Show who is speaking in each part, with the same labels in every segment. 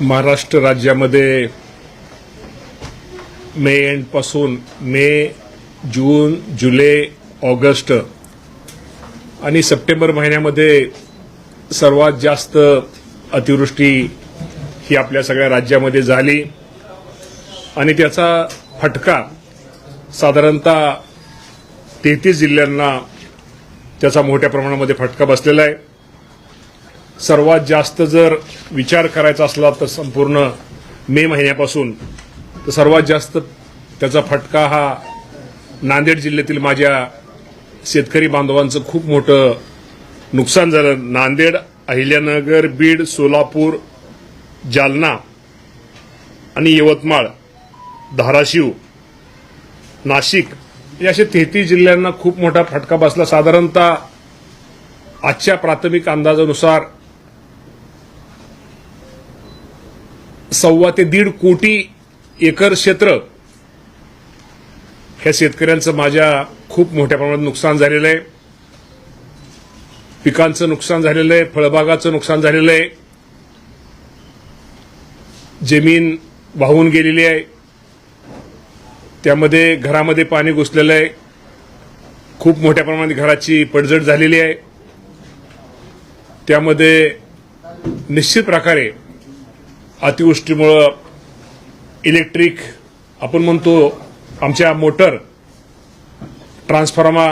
Speaker 1: महाराष्ट्र राज्यामध्ये मे एंडपासून मे जून जुलै ऑगस्ट आणि सप्टेंबर महिन्यामध्ये सर्वात जास्त अतिवृष्टी ही आपल्या सगळ्या राज्यामध्ये झाली. आणि त्याचा फटका साधारणतः तेहतीस जिल्ह्यांना त्याचा मोठ्या प्रमाणामध्ये फटका बसलेला आहे. सर्वात जास्त जर विचार करायचा असला तर संपूर्ण मे महिन्यापासून तर सर्वात जास्त त्याचा फटका हा नांदेड जिल्ह्यातील माझ्या शेतकरी बांधवांचं खूप मोठं नुकसान झालं. नांदेड अहिल्यानगर बीड सोलापूर जालना आणि यवतमाळ धाराशिव नाशिक या अशा तेहतीस जिल्ह्यांना खूप मोठा फटका बसला. साधारणतः आजच्या प्राथमिक अंदाजानुसार सव्वा ते दीड कोटी एकर क्षेत्र ह्या शेतकऱ्यांचं माझ्या खूप मोठ्या प्रमाणात नुकसान झालेलं आहे. पिकांचं नुकसान झालेलं आहे फळबागाचं नुकसान झालेलं आहे. जमीन वाहून गेलेली आहे. त्यामध्ये घरामध्ये पाणी घुसलेलं आहे. खूप मोठ्या प्रमाणात घराची पडझड झालेली आहे. त्यामध्ये निश्चित प्रकारे अतिवृष्टीमुळं इलेक्ट्रिक आपण म्हणतो आमच्या मोटर ट्रान्सफॉर्मा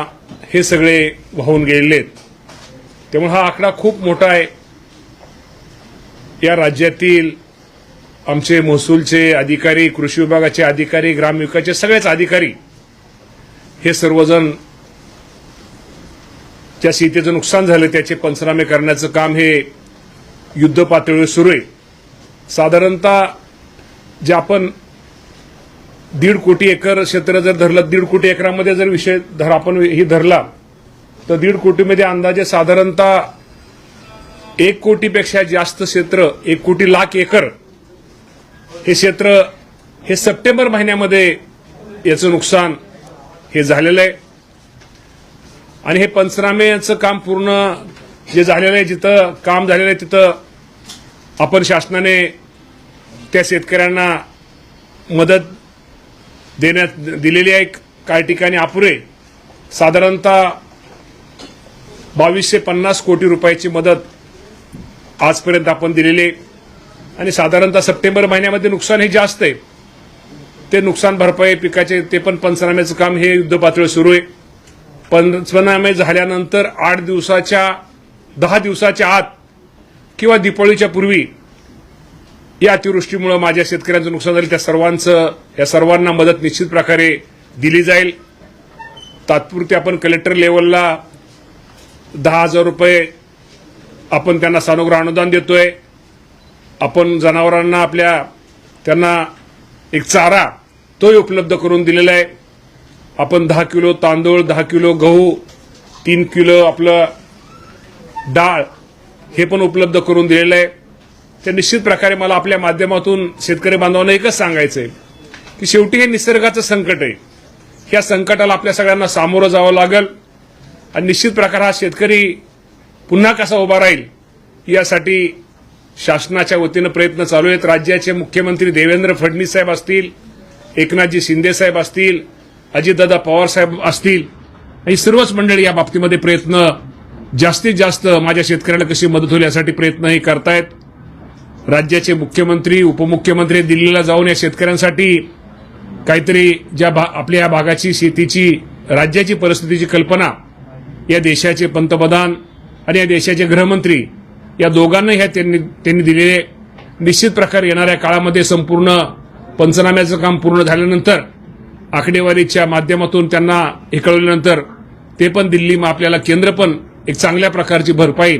Speaker 1: हे सगळे वाहून गेलेले आहेत त्यामुळे हा आकडा खूप मोठा आहे. या राज्यातील आमचे महसूलचे अधिकारी कृषी विभागाचे अधिकारी ग्रामविकासचे सगळेच अधिकारी हे सर्वजण ज्या शेतीचं नुकसान झालं त्याचे पंचनामे करण्याचं काम हे युद्ध पातळीवर सुरू आहे. साधारणतः जे आपण दीड कोटी एकर क्षेत्र जर धरलं दीड कोटी एकरामध्ये जर विषय धर आपण ही धरला तर दीड कोटीमध्ये अंदाजे साधारणतः एक कोटीपेक्षा जास्त क्षेत्र एक कोटी लाख एकर हे क्षेत्र हे सप्टेंबर महिन्यामध्ये याचं नुकसान हे झालेलं आहे. आणि हे पंचनाम्याचं काम पूर्ण जे झालेलं आहे जिथं काम झालेलं आहे तिथं आपण शासनाने त्या शेतकऱ्यांना मदत देण्यात दिलेली आहे. काही ठिकाणी अपुरे. साधारणतः बावीसशे पन्नास कोटी रुपयाची मदत आजपर्यंत आपण दिलेली आहे. आणि साधारणतः सप्टेंबर महिन्यामध्ये नुकसान हे जास्त आहे. ते नुकसान भरपाई पिकाचे ते पण पंचनाम्याचं काम हे युद्ध पातळीवर सुरू आहे. पंचनामे झाल्यानंतर आठ दिवसाच्या दहा दिवसाच्या आत किंवा दीपावळीच्या पूर्वी या अतिवृष्टीमुळे माझ्या शेतकऱ्यांचं नुकसान झालं. त्या सर्वांचं या सर्वांना मदत निश्चित प्रकारे दिली जाईल. तात्पुरती आपण कलेक्टर लेवलला दहा हजार रुपये आपण त्यांना सानुग्रह अनुदान देतोय. आपण जनावरांना आपल्या त्यांना एक चारा तोही उपलब्ध करून दिलेला आहे. आपण दहा किलो तांदूळ दहा किलो गहू तीन किलो आपलं डाळ हे पण उपलब्ध करून दिलेलं आहे. तर निश्चित प्रकारे मला आपल्या माध्यमातून शेतकरी बांधवांना एकच सांगायचं आहे की शेवटी हे निसर्गाचं संकट आहे. ह्या संकटाला आपल्या सगळ्यांना सामोरं जावं लागेल आणि निश्चित प्रकार हा शेतकरी पुन्हा कसा उभा राहील यासाठी शासनाच्या वतीनं प्रयत्न चालू आहेत. राज्याचे मुख्यमंत्री देवेंद्र फडणवीस साहेब असतील एकनाथजी शिंदे साहेब असतील अजितदादा पवार साहेब असतील ही सर्वच मंडळी या बाबतीमध्ये प्रयत्न जास्तीत जास्त माझ्या शेतकऱ्याला कशी मदत होईल यासाठी प्रयत्नही करतायत. राज्याचे मुख्यमंत्री उपमुख्यमंत्री दिल्लीला जाऊन या शेतकऱ्यांसाठी काहीतरी ज्या भा- आपल्या या भागाची शेतीची राज्याची परिस्थितीची कल्पना या देशाचे पंतप्रधान आणि या देशाचे गृहमंत्री या दोघांना ह्या त्यांनी त्यांनी दिलेले निश्चित प्रकारे येणाऱ्या काळामध्ये संपूर्ण पंचनाम्याचं काम पूर्ण झाल्यानंतर आकडेवारीच्या माध्यमातून त्यांना हे कळवल्यानंतर ते पण दिल्ली मग आपल्याला केंद्र पण एक चांगल्या प्रकारची भरपाई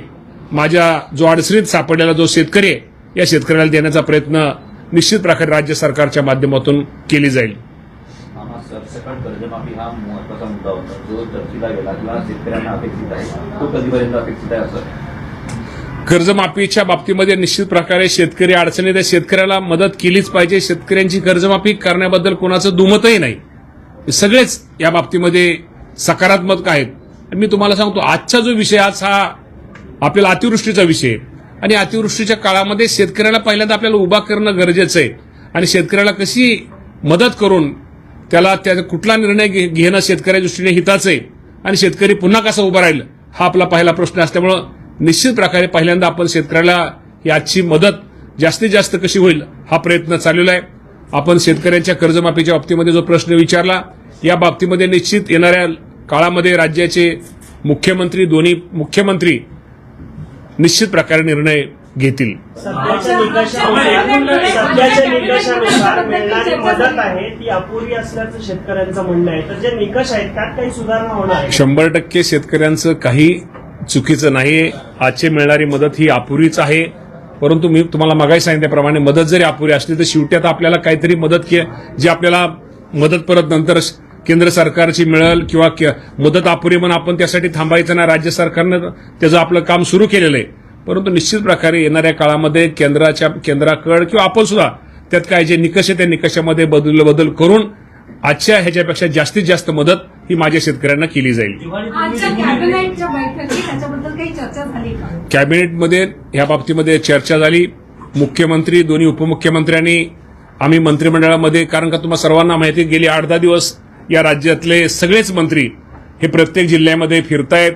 Speaker 1: माझ्या जो अडचणीत सापडलेला जो शेतकरी आहे या शेतकऱ्याला देण्याचा प्रयत्न निश्चित प्रकारे राज्य सरकारच्या माध्यमातून केली जाईल.
Speaker 2: आम्हा सरसकट कर्जमाफी हा महत्त्वाचा मुद्दा होता. जो चर्चेला गेला किंवा शेतकऱ्यांना अपेक्षित आहे तो कधीपर्यंत अपेक्षित आहे असं?
Speaker 1: कर्जमाफीच्या बाबतीमध्ये निश्चित प्रकारे शेतकरी अडचणीत आहे. शेतकऱ्याला मदत केलीच पाहिजे. शेतकऱ्यांची कर्जमाफी करण्याबद्दल कोणाचं दुमतही नाही. सगळेच या बाबतीमध्ये सकारात्मक आहेत. मी तुम्हाला सांगतो आजचा जो विषय आज हा आपल्याला अतिवृष्टीचा विषय आहे. आणि अतिवृष्टीच्या काळामध्ये शेतकऱ्याला पहिल्यांदा आपल्याला उभा करणं गरजेचं आहे. आणि शेतकऱ्याला कशी मदत करून त्याला त्या कुठला निर्णय घे- घेणं शेतकऱ्या दृष्टीने हिताचं आहे. आणि शेतकरी पुन्हा कसा उभा राहील हा आपला पहिला प्रश्न असल्यामुळं निश्चित प्रकारे पहिल्यांदा आपण शेतकऱ्याला याची मदत जास्तीत जास्त कशी होईल हा प्रयत्न चाललेला आहे. आपण शेतकऱ्यांच्या कर्जमाफीच्या बाबतीमध्ये जो प्रश्न विचारला या बाबतीमध्ये निश्चित येणाऱ्या काळामध्ये राज्याचे मुख्यमंत्री दोन्ही मुख्यमंत्री निश्चित प्रकारे निर्णय घेतील.
Speaker 3: सध्याच्या निकषानुसार सध्याच्या निकषानुसार मिळणारी मदत आहे ती अपुरी असल्याचं शेतकऱ्यांचं म्हणणं आहे. तर जे निकष आहेत त्यात काही सुधारणा होणार आहे.
Speaker 1: शंभर टक्के शेतकऱ्यांचं काही चुकीचं नाहीये. आजची मिळणारी मदत ही अपुरीच आहे. परंतु मी तुम्हाला मगाही सांगितल्याप्रमाणे मदत जरी अपुरी असली तर शेवटी आता आपल्याला काहीतरी मदत के जी आपल्याला मदत परत नंतर केंद्र सरकारची मिळेल किंवा मदत अपुरी म्हणून आपण त्यासाठी थांबायचं नाही. राज्य सरकारनं त्याचं आपलं काम सुरू केलेलं आहे. परंतु निश्चित प्रकारे येणाऱ्या काळामध्ये केंद्राच्या केंद्राकडे किंवा आपण सुद्धा त्यात काय जे निकष आहे त्या निकषामध्ये बदल बदल करून आजच्या ह्याच्यापेक्षा जास्तीत जास्त मदत ही माझ्या शेतकऱ्यांना केली जाईल. कॅबिनेटमध्ये या बाबतीमध्ये चर्चा झाली. मुख्यमंत्री दोन्ही उपमुख्यमंत्र्यांनी आम्ही मंत्रिमंडळामध्ये कारण का तुम्हाला सर्वांना माहिती गेली आठ दहा दिवस या राज्यातले सगळेच मंत्री हे प्रत्येक जिल्ह्यामध्ये फिरतायत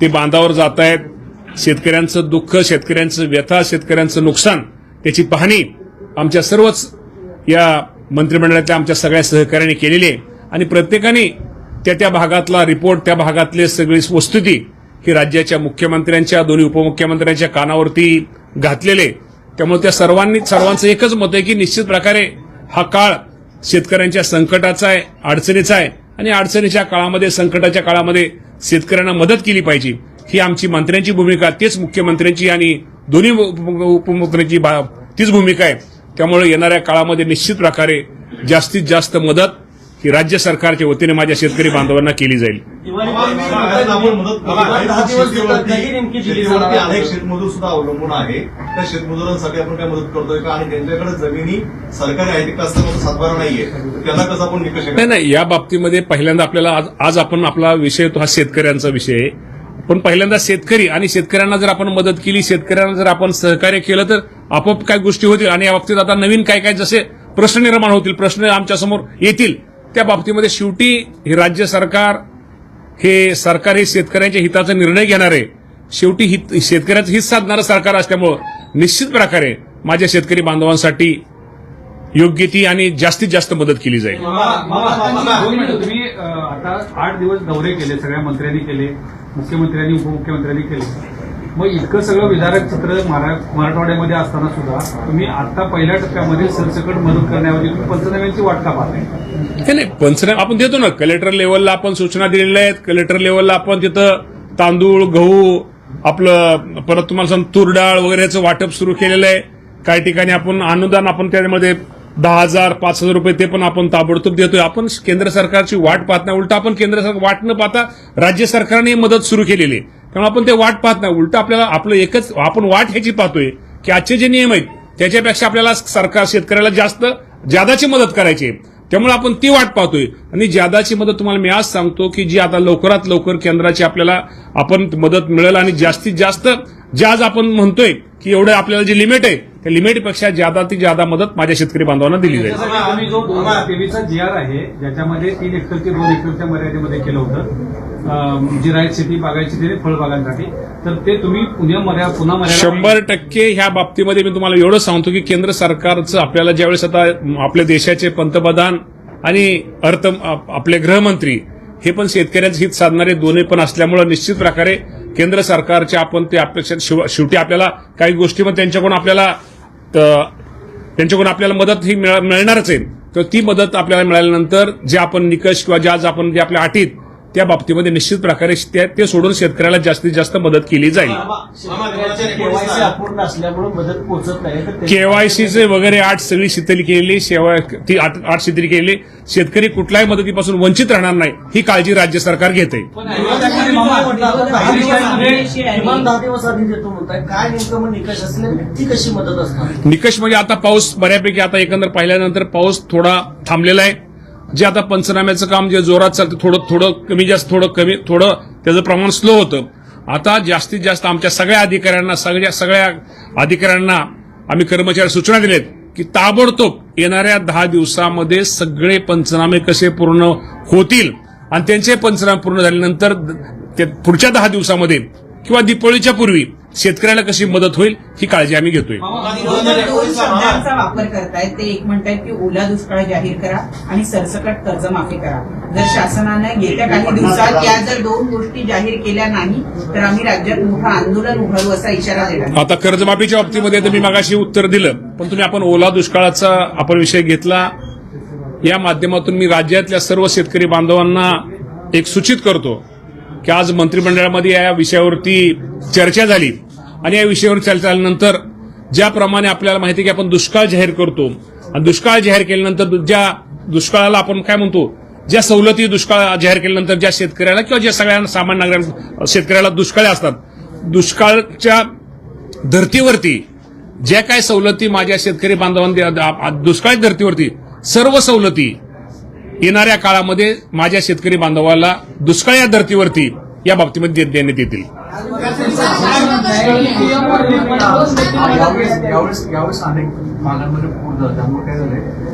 Speaker 1: ते बांधावर जात आहेत शेतकऱ्यांचं दुःख शेतकऱ्यांचं व्यथा शेतकऱ्यांचं नुकसान त्याची पाहणी आमच्या सर्वच या मंत्रिमंडळातल्या आमच्या सगळ्या सहकार्याने केलेली आहे. आणि प्रत्येकाने त्या त्या भागातला रिपोर्ट त्या भागातले सगळी वस्तुती ही राज्याच्या मुख्यमंत्र्यांच्या दोन्ही उपमुख्यमंत्र्यांच्या कानावरती घातलेले त्यामुळे त्या सर्वांनी सर्वांचं एकच मत आहे की निश्चित प्रकारे हा काळ शेतकऱ्यांच्या संकटाचा आहे अडचणीचा आहे आणि अडचणीच्या काळामध्ये संकटाच्या काळामध्ये शेतकऱ्यांना मदत केली पाहिजे. ही आमची मंत्र्यांची भूमिका तेच मुख्यमंत्र्यांची आणि दोन्ही उप- उपमुख्यमंत्र्यांची बा- तीच भूमिका आहे. त्यामुळे येणाऱ्या काळामध्ये निश्चित प्रकारे जास्तीत जास्त मदत ही राज्य सरकारच्या वतीने माझ्या शेतकरी बांधवांना केली जाईल.
Speaker 4: अनेक शेतमजूर सुद्धा अवलंबून आहे. त्या शेतमजुरांसाठी आपण काय मदत करतोय का? आणि त्यांच्याकडे जमिनी सरकारी आहे तिथं असताना सातबारा नाहीये? त्याला कसं आपण निकष
Speaker 1: नाही नाही या बाबतीमध्ये पहिल्यांदा आपल्याला आज आज आपण आपला विषय तो हा शेतकऱ्यांचा विषय. आहे पण पहिल्यांदा शेतकरी आणि शेतकऱ्यांना जर आपण मदत केली शेतकऱ्यांना जर आपण सहकार्य केलं तर आपोआप काय गोष्टी होतील? आणि या बाबतीत आता नवीन काय काय जसे प्रश्न निर्माण होतील प्रश्न आमच्यासमोर येतील त्या बाबतीमध्ये शेवटी हे राज्य सरकार हे सरकार हे शेतकऱ्यांच्या हिताचा निर्णय घेणार आहे शेवटी हित शेतकऱ्याचं हित साधणारं सरकार असल्यामुळं निश्चित प्रकारे माझ्या शेतकरी बांधवांसाठी योग्य ती आणि जास्तीत जास्त मदत केली जाईल
Speaker 5: दोन मिनिटं. तुम्ही आता आठ दिवस दौरे केले सगळ्या मंत्र्यांनी केले मुख्यमंत्र्यांनी उपमुख्यमंत्र्यांनी केले मग इतकं सगळं विदारक चित्र मराठवाड्यामध्ये असताना सुद्धा तुम्ही आता पहिल्या टप्प्यामध्ये सरसकट मदत करण्याऐवजी तुम्ही पंचनाम्यांची वाट का पाहताय?
Speaker 1: नाही पंचनामे आपण देतो ना. कलेक्टर लेवलला आपण सूचना दिलेल्या आहेत. कलेक्टर लेवलला आपण तिथं तांदूळ गहू आपलं परत तुम्हाला सांग तूर डाळ वगैरेचं वाटप सुरू केलेलं आहे. काही ठिकाणी आपण अनुदान आपण त्यामध्ये दहा हजार पाच हजार रुपये ते पण आपण ताबडतोब देतोय. आपण केंद्र सरकारची वाट पाहत नाही. उलट आपण केंद्र सरकार वाट न पाहता राज्य सरकारने मदत सुरू केलेली आहे. त्यामुळे आपण ते वाट पाहत नाही. उलट आपल्याला आपलं एकच आपण वाट ह्याची पाहतोय की आजचे जे नियम आहेत त्याच्यापेक्षा आपल्याला सरकार शेतकऱ्याला जास्त जादाची मदत करायची आहे. त्यामुळे आपण ती वाट पाहतोय. आणि जादाची मदत तुम्हाला मी आज सांगतो की जी आता लवकरात लवकर केंद्राची आपल्याला आपण मदत मिळेल आणि जास्तीत जास्त जे आज आपण म्हणतोय की एवढं आपल्याला जे लिमिट आहे त्या लिमिटपेक्षा जादा ती जादा मदत माझ्या शेतकरी बांधवांना दिली जाईल.
Speaker 5: तुम्ही जो दोन हजार तेवीसचा जी आर आहे ज्याच्यामध्ये तीन हेक्टर ते दोन हेक्टरच्या मर्यादेमध्ये केलं होतं. जिरायत शेती बागायची शेती फळबागांसाठी. तर ते तुम्ही पुण्या पुन्हा मर्यादा
Speaker 1: शंभर टक्के ह्या बाबतीमध्ये मी तुम्हाला एवढं सांगतो की केंद्र सरकारचं आपल्याला ज्यावेळेस आता आपल्या देशाचे पंतप्रधान आणि अर्थ आप- आपले गृहमंत्री हे पण शेतकऱ्यांचं हित साधणारे दोन्ही पण असल्यामुळे निश्चित प्रकारे केंद्र सरकारच्या आपण ते अपेक्षा शेवटी आपल्याला काही गोष्टी पण त्यांच्याकडून आपल्याला त- त्यांच्याकडून आपल्याला मदत ही मिळ- मिळणारच आहे. तर ती मदत आपल्याला मिळाल्यानंतर जे आपण निकष किंवा ज्या आज आपण जे आपल्या अटीत त्या बाबतीमध्ये निश्चित प्रकारे त्या- ते सोडून शेतकऱ्याला जास्तीत जास्त मदत केली जाईल.
Speaker 3: केवायसी अपूर्ण असल्यामुळे मदत पोहोचत नाही. तर ते-
Speaker 1: केवायसीचे वगैरे आठ सगळी शिथिल केलेली सेवा ती आठ आठ शिथिल केलेली. शेतकरी कुठल्याही मदतीपासून वंचित राहणार नाही ही काळजी राज्य सरकार घेत.
Speaker 3: निकष
Speaker 1: म्हणजे आता पाऊस बऱ्यापैकी आता एकंदर पाहिल्यानंतर पाऊस थोडा थांबलेला आहे. जे आता पंचनाम्याचं काम जे जोरात चालतं थोडं थोडं कमी जास्त थोडं कमी थोडं त्याचं प्रमाण स्लो होतं. आता जास्तीत जास्त आमच्या सगळ्या अधिकाऱ्यांना सगळ्या सगळ्या अधिकाऱ्यांना आम्ही कर्मचारी सूचना दिलेत की ताबडतोब येणाऱ्या दहा दिवसामध्ये सगळे पंचनामे कसे पूर्ण होतील? आणि त्यांचे पंचनामे पूर्ण झाल्यानंतर ते पुढच्या दहा दिवसामध्ये किंवा दीपावलीच्या पूर्वी शेतकऱ्याला कशी मदत होईल ही काळजी आम्ही घेतोय.
Speaker 6: शब्दांचा वापर करतायत ते एक म्हणतायत की ओला दुष्काळ जाहीर करा आणि सरसकट कर्जमाफी करा. जर शासनानं येत्या काही दिवसात या जर दोन गोष्टी जाहीर केल्या नाही तर आम्ही राज्यात मोठं आंदोलन उभारू असा इशारा दिला
Speaker 1: आता कर्जमाफीच्या बाबतीमध्ये तर मी मागाशी उत्तर दिलं पण तुम्ही आपण ओला दुष्काळाचा आपण विषय घेतला. या माध्यमातून मी राज्यातल्या सर्व शेतकरी बांधवांना एक सूचित करतो की आज मंत्रिमंडळामध्ये या विषयावरती चर्चा झाली. आणि या विषयावर चर्चा झाल्यानंतर ज्याप्रमाणे आपल्याला माहिती आहे की आपण दुष्काळ जाहीर करतो. आणि दुष्काळ जाहीर केल्यानंतर ज्या दुष्काळाला आपण काय म्हणतो? ज्या सवलती दुष्काळ जाहीर केल्यानंतर ज्या शेतकऱ्याला किंवा ज्या सगळ्या सामान्य नागरिक शेतकऱ्याला दुष्काळी असतात. दुष्काळच्या धर्तीवरती ज्या काय सवलती माझ्या शेतकरी बांधवांनी दुष्काळी धर्तीवरती सर्व सवलती येणाऱ्या काळामध्ये माझ्या शेतकरी बांधवाला दुष्काळ या धर्तीवरती या बाबतीमध्ये देण्यात येतील.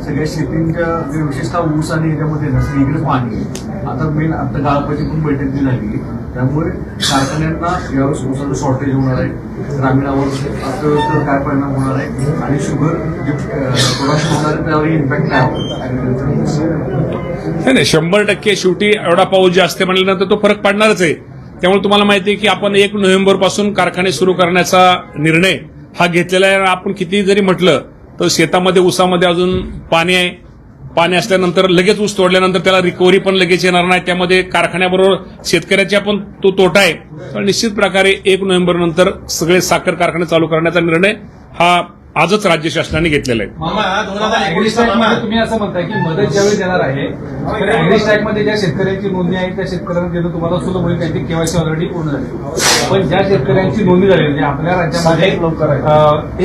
Speaker 7: सगळ्या शेतींच्या जे विशेषतः ऊस आणि याच्यामध्ये सगळीकडे पाणी. आता मेन आता गाळपाची पण बैठक जी झाली. त्यामुळे कारखान्यांना यावेळेस ऊसाचं शॉर्टेज होणार आहे. ग्रामीणावर अर्थव्यवस्थेवर काय परिणाम होणार आहे? आणि शुगर जे प्रोडक्शन होणार आहे त्यावर इम्पॅक्ट काय होणार ऍग्रिकल्चर
Speaker 1: नाही नाही शंभर टक्के शेवटी एवढा पाऊस जे असते म्हणल्यानंतर तो फरक पडणारच आहे. त्यामुळे तुम्हाला माहिती आहे की आपण एक नोव्हेंबरपासून कारखाने सुरू करण्याचा निर्णय हा घेतलेला आहे. आपण किती जरी म्हटलं तर शेतामध्ये ऊसामध्ये अजून पाणी आहे. पाणी असल्यानंतर लगेच ऊस तोडल्यानंतर त्याला रिकव्हरी पण लगेच येणार नाही. त्यामध्ये कारखान्याबरोबर शेतकऱ्याच्या पण तो तोटा आहे. तर निश्चित प्रकारे एक नोव्हेंबर नंतर सगळे साखर कारखाने चालू करण्याचा निर्णय हा आजच राज्य शासनाने घेतलेला आहे.
Speaker 5: तुम्ही असं म्हणताय की मदत ज्यावेळी देणार आहे स्ट्राईकमध्ये ज्या शेतकऱ्यांची नोंदणी आहे त्या शेतकऱ्यांना देणं तुम्हाला सुलभ होईल त्यांची केवायसी ऑलरेडी पूर्ण झाली. पण ज्या शेतकऱ्यांची नोंदणी झाली म्हणजे आपल्या राज्यामध्ये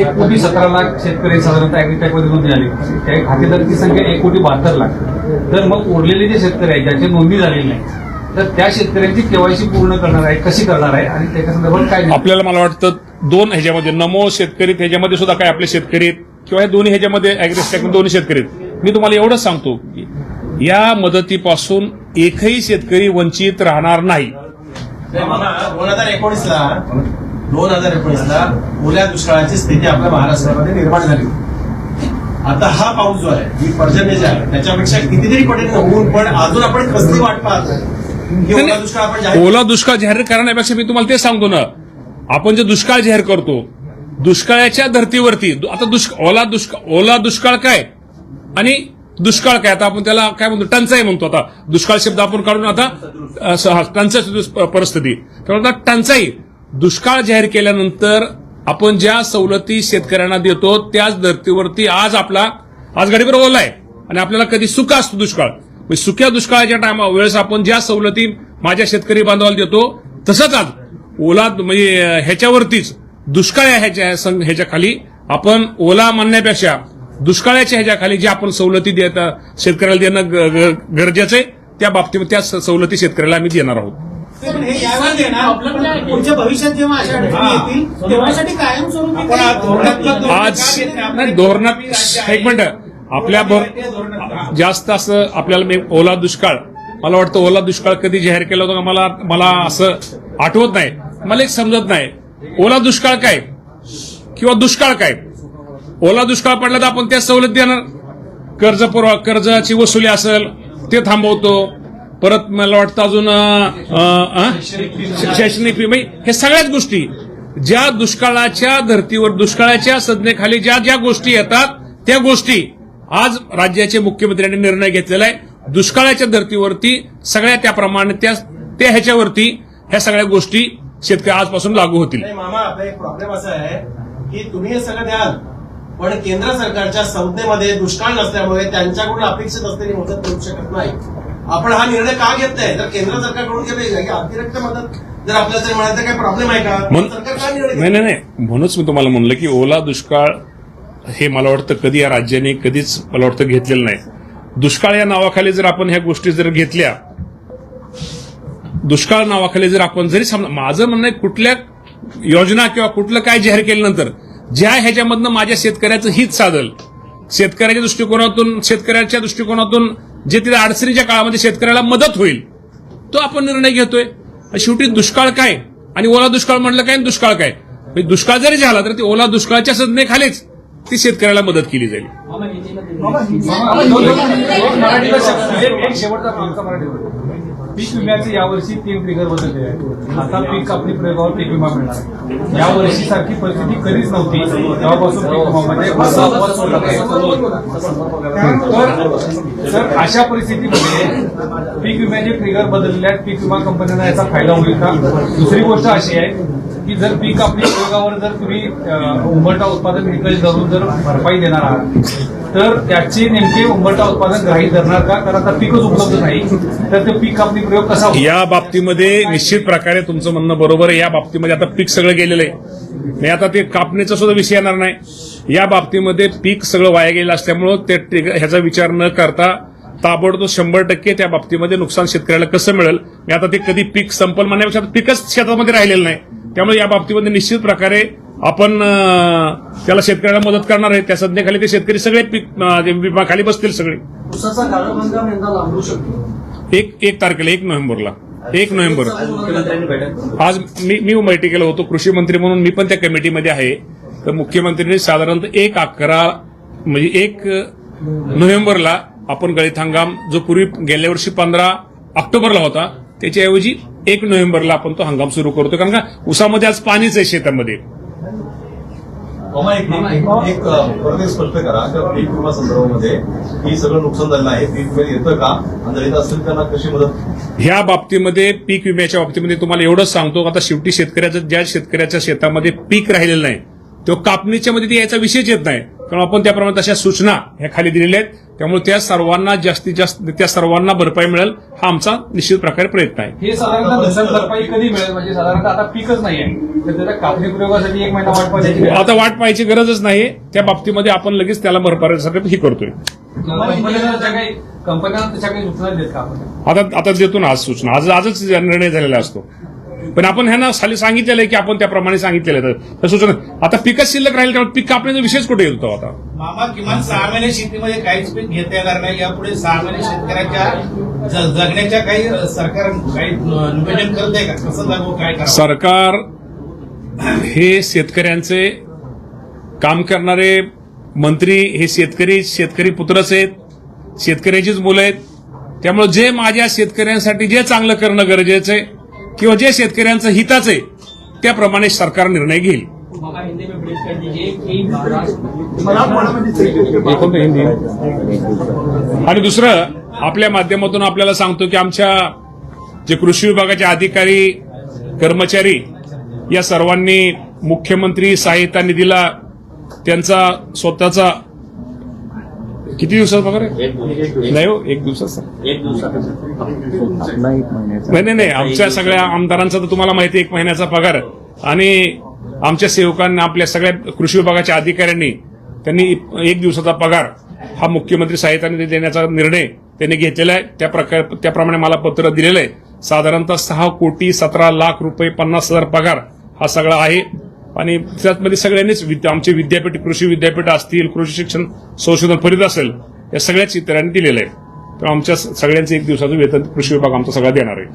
Speaker 5: एक कोटी सतरा लाख शेतकरी साधारणतः अॅग्री स्ट्राईकमध्ये नोंदणी झाली. त्या खातेदारांची संख्या एक कोटी बहात्तर लाख. तर मग उरलेले जे शेतकरी आहेत ज्यांची नोंदणी झालेली नाही तर त्या शेतकऱ्यांची केवायसी पूर्ण करणार आहे कशी करणार आहे आणि त्याच्या संदर्भात काय?
Speaker 1: आपल्याला मला वाटतं दोन ह्याच्यामध्ये नमो शेतकरी ह्याच्यामध्ये सुद्धा काय आपले शेतकरी किंवा दोन्ही ह्याच्यामध्ये अॅग्रेस्टॅक दोन्ही शेतकरी मी तुम्हाला एवढंच सांगतो की या मदतीपासून एकही शेतकरी वंचित राहणार नाही.
Speaker 8: दोन हजार एकोणीस ला दोन हजार एकोणीस ला ओल्या दुष्काळाची स्थिती आपल्या महाराष्ट्रामध्ये निर्माण झाली आता हा पाऊस जो आहे ही पर्जन्य जे आहे त्याच्यापेक्षा कितीतरी पटीने होऊन पण अजून आपण कसली वाट पाहतो ओला दुष्काळ जाहीर
Speaker 1: ओला दुष्काळ जाहीर करण्यापेक्षा मी तुम्हाला ते सांगतो ना. आपण जे दुष्काळ जाहीर करतो दुष्काळाच्या धर्तीवरती आता दुष्काळ ओला दुष्काळ ओला दुष्काळ काय? आणि दुष्काळ काय? आता आपण त्याला काय म्हणतो? टंचाई म्हणतो आता. दुष्काळ शब्द आपण काढून आता टंचाई परिस्थिती. त्यामुळे आता टंचाई. दुष्काळ जाहीर केल्यानंतर आपण ज्या सवलती शेतकऱ्यांना देतो त्याच धर्तीवरती आज आपला आज गाडीवर ओला आहे. आणि आपल्याला कधी सुका असतो दुष्काळ. म्हणजे सुक्या दुष्काळाच्या टायमा वेळेस आपण ज्या सवलती माझ्या शेतकरी बांधवाला देतो तसंच आज. ओला म्हणजे ह्याच्यावरतीच दुष्काळ या ह्याच्या सं- ह्याच्या खाली आपण ओला म्हणण्यापेक्षा दुष्काळाच्या ह्याच्या खाली ज्या आपण सवलती देत शेतकऱ्याला देणं गरजेचं आहे त्या बाबतीत त्या स- सवलती शेतकऱ्याला आम्ही देणार आहोत.
Speaker 9: हे
Speaker 8: आज
Speaker 1: धोरणात एक मिनिट. आपल्या भर जास्त असं आपल्याला मी ओला दुष्काळ मला वाटतं ओला दुष्काळ कधी जाहीर केला होता का मला मला असं आठवत नाही. मला एक समजत नाही. ओला दुष्काळ काय? किंवा दुष्काळ काय? ओला दुष्काळ पडला तर आपण त्या सवलत देणार. कर्ज पुरवा कर्जाची वसुली असेल ते थांबवतो. परत मला वाटतं अजून शैक्षणिक फी म्हणजे हे सगळ्याच गोष्टी. ज्या दुष्काळाच्या धर्तीवर दुष्काळाच्या संज्ञेखाली ज्या ज्या गोष्टी येतात त्या गोष्टी आज राज्याचे मुख्यमंत्र्यांनी निर्णय घेतलेला आहे. दुष्काळाच्या धर्तीवरती सगळ्या त्याप्रमाणे त्या त्या ह्याच्यावरती ह्या सगळ्या गोष्टी शेतकरी आजपासून लागू होतील.
Speaker 8: नाही मामा आपला एक प्रॉब्लेम असा आहे की तुम्ही हे सगळं द्याल पण केंद्र सरकारच्या संज्ञेमध्ये दुष्काळ नसल्यामुळे त्यांच्याकडून अपेक्षित असलेली मदत मिळू शकत नाही. आपण हा निर्णय का घेत नाही तर केंद्र सरकारकडून केली अतिरिक्त मदत जर आपल्याला मिळालं तर काही प्रॉब्लेम आहे का? सरकार का निर्णय
Speaker 1: नाही नाही. म्हणूनच मी तुम्हाला म्हणलं की ओला दुष्काळ हे मला वाटतं कधी या राज्याने कधीच मला वाटतं घेतलेलं नाही. दुष्काळ या नावाखाली जर आपण ह्या गोष्टी जर घेतल्या दुष्काळ नावाखाली जर आपण जरी समजा माझं म्हणणं आहे कुठल्या योजना किंवा कुठलं काय जाहीर केल्यानंतर ज्या ह्याच्यामधनं माझ्या शेतकऱ्याचं हित साधल शेतकऱ्याच्या दृष्टिकोनातून शेतकऱ्याच्या दृष्टिकोनातून जे तिथे अडचणीच्या काळामध्ये शेतकऱ्याला मदत होईल तो आपण निर्णय घेतोय. शेवटी दुष्काळ काय? आणि ओला दुष्काळ म्हणलं काय आणि दुष्काळ काय? म्हणजे दुष्काळ जरी झाला तर ती ओला दुष्काळाच्या संज्ञेखालीच ती शेतकऱ्याला मदत केली जाईल.
Speaker 5: शेवटचा पीक विम्याचे यावर्षी तीन ट्रिगर बदलले आहेत. आता पीक कापणी प्रयोगावर पीक विमा मिळणार आहे. या वर्षी सारखी परिस्थिती कधीच नव्हती. तेव्हापासून पीक विमामध्ये म्हणजे तर अशा परिस्थितीमध्ये पीक विम्याचे ट्रिगर बदलले आहेत पीक विमा कंपन्यांना याचा फायदा होईल का? दुसरी गोष्ट अशी आहे की जर पीक कापणी प्रयोगावर जर तुम्ही उंबरटा उत्पादन विकत धरून जर भरपाई देणार आहात तर त्याचे नेमके उंबरठा उत्पादन ग्राही धरणार का? कारण आता पीकच उपलब्ध नाही. तर ते पीक आपली प्रयोग कसा
Speaker 1: या बाबतीमध्ये निश्चित प्रकारे तुमचं म्हणणं बरोबर आहे. या बाबतीमध्ये आता पीक सगळं गेलेलं आहे. नाही आता ते कापणीचा सुद्धा विषय येणार नाही. या बाबतीमध्ये पीक सगळं वाया गेलं असल्यामुळं ते ह्याचा विचार न करता ताबडतोब शंभर टक्के त्या बाबतीमध्ये नुकसान शेतकऱ्याला कसं मिळेल? मी आता ते कधी पीक संपल म्हणण्यापेक्षा पीकच शेतामध्ये राहिलेलं नाही. त्यामुळे या बाबतीमध्ये निश्चित प्रकारे आपण त्याला शेतकऱ्याला मदत करणार आहे. त्या संज्ञेखाली ते शेतकरी सगळे पीक विमाखाली बसतील सगळे. एक एक तारखेला एक नोव्हेंबरला. एक नोव्हेंबर.
Speaker 2: आज
Speaker 1: मी मी बैठकीला होतो कृषी मंत्री म्हणून मी पण त्या कमिटीमध्ये आहे. तर मुख्यमंत्र्यांनी साधारणतः एक अकरा म्हणजे एक नोव्हेंबरला आपण गळीत हंगाम जो पूर्वी गेल्या वर्षी पंधरा ऑक्टोबरला होता त्याच्याऐवजी एक नोव्हेंबरला आपण तो हंगाम सुरू करतो. कारण का उसामध्ये आज पाणीच आहे शेतामध्ये.
Speaker 4: मामा एक एक- एक अ, परत एक स्पष्ट करा. त्या पीक विमा संदर्भामध्ये ही सगळं नुकसान झालेलं आहे पीक विमा येतं का? आणि जर येत असेल त्यांना कशी मदत?
Speaker 1: ह्या बाबतीमध्ये पीक विम्याच्या बाबतीमध्ये तुम्हाला एवढंच सांगतो आता शेवटी शेतकऱ्याचं ज्या शेतकऱ्याच्या शेतामध्ये पीक राहिलेलं नाही तो कापणीच्या मध्ये यायचा विषयच येत नाही. कारण आपण त्याप्रमाणे तशा सूचना ह्या खाली दिलेल्या आहेत. त्यामुळे त्या सर्वांना जास्तीत जास्त त्या सर्वांना भरपाई मिळेल हा आमचा निश्चित प्रकारे प्रयत्न आहे.
Speaker 5: हे साधारणतः भरपाई कधी मिळेल? म्हणजे साधारणतः आता पीकच नाही आहे कापणी प्रयोगासाठी एक महिना वाट पाहिजे
Speaker 1: आता वाट पाहायची गरजच नाही त्या बाबतीमध्ये आपण लगेच त्याला भरपाईसाठी ही करतोय.
Speaker 5: कंपन्यांना ज्या काही कंपन्यांना तशा काही सूचना देत का आपण?
Speaker 1: आता आता देतो ना आज सूचना. आज आजच निर्णय झालेला असतो. पण आपण ह्यांना खाली सांगितलेलं आहे की आपण त्याप्रमाणे सांगितलेलं आहे. तर सूचना आता पिकच शिल्लक राहील त्यामुळे पीक कापण्याचा विषयच कुठे येतो आता?
Speaker 9: मामा किमान सहा महिने शेतीमध्ये काहीच पीक घेता येणार नाही. यापुढे सहा महिने शेतकऱ्याच्या जगण्याच्या काही सरकार काही नियोजन करत आहे का? कसं जगू काय करा
Speaker 1: सरकार हे शेतकऱ्यांचे काम करणारे मंत्री हे शेतकरी शेतकरी पुत्रच आहेत शेतकऱ्याचीच मुलं आहेत. त्यामुळे जे माझ्या शेतकऱ्यांसाठी जे चांगलं करणं गरजेचं आहे किंवा जे शेतकऱ्यांचं हिताचं आहे त्याप्रमाणे सरकार निर्णय घेईल. आणि दुसरं आपल्या माध्यमातून आपल्याला सांगतो की आमच्या जे कृषी विभागाचे अधिकारी कर्मचारी या सर्वांनी मुख्यमंत्री सहायता निधीला त्यांचा स्वतःचा किती दिवसाचा पगार नाही हो एक दिवसाचा
Speaker 2: एक दिवसात
Speaker 1: नाही नाही नाही आमच्या सगळ्या आमदारांचा तर तुम्हाला माहिती आहे, एक महिन्याचा पगार. आणि आमच्या सेवकांना आपल्या सगळ्या कृषी विभागाच्या अधिकाऱ्यांनी त्यांनी एक दिवसाचा पगार हा मुख्यमंत्री सहायता निधी देण्याचा निर्णय त्यांनी घेतलेला आहे. त्या प्रकार त्याप्रमाणे मला पत्र दिलेलं आहे. साधारणतः सहा कोटी सतरा लाख रुपये पन्नास हजार पगार हा सगळा आहे. आणि त्यामध्ये सगळ्यांनीच विद्या- आमचे विद्यापीठ कृषी विद्यापीठ असतील कृषी शिक्षण संशोधन फरीत असेल या सगळ्याच इतरांनी दिलेलं आहे. तर आमच्या सगळ्यांचं एक दिवसाचं वेतन कृषी विभाग आमचा सगळा देणार आहे.